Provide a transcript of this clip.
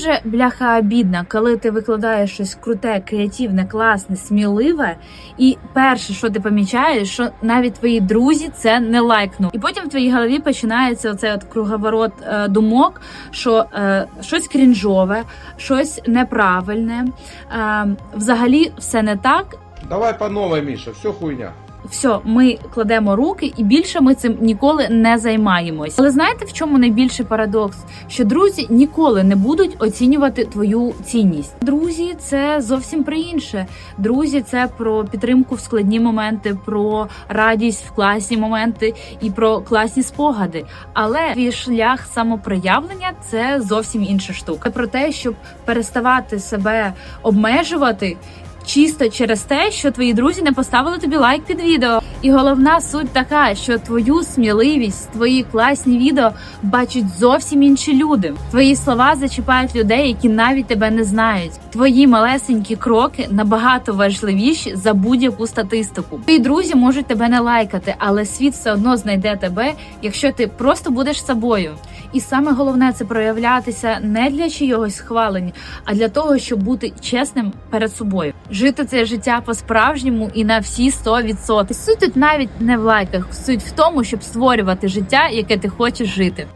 Дуже бляха обідно, коли ти викладаєш щось круте, креативне, класне, сміливе, і перше, що ти помічаєш, що навіть твої друзі це не лайкнув. І потім в твоїй голові починається оцей от круговорот е, думок, що е, щось крінжове, щось неправильне, е, взагалі все не так. Давай по новой, Миша, все хуйня. Все, ми кладемо руки, і більше ми цим ніколи не займаємось. Але знаєте, в чому найбільший парадокс? Що друзі ніколи не будуть оцінювати твою цінність. Друзі, це зовсім про інше. Друзі, це про підтримку в складні моменти, про радість в класні моменти і про класні спогади. Але твій шлях самопроявлення це зовсім інша штука. Про те, щоб переставати себе обмежувати. Чисто через те, що твої друзі не поставили тобі лайк під відео. І головна суть така, що твою сміливість, твої класні відео бачать зовсім інші люди. Твої слова зачіпають людей, які навіть тебе не знають. Твої малесенькі кроки набагато важливіші за будь-яку статистику. Твої друзі можуть тебе не лайкати, але світ все одно знайде тебе, якщо ти просто будеш собою. І саме головне це проявлятися не для чийогось схвалення, а для того, щоб бути чесним перед собою. Жити це життя по-справжньому і на всі 100%. Суть тут навіть не в лайках, суть в тому, щоб створювати життя, яке ти хочеш жити.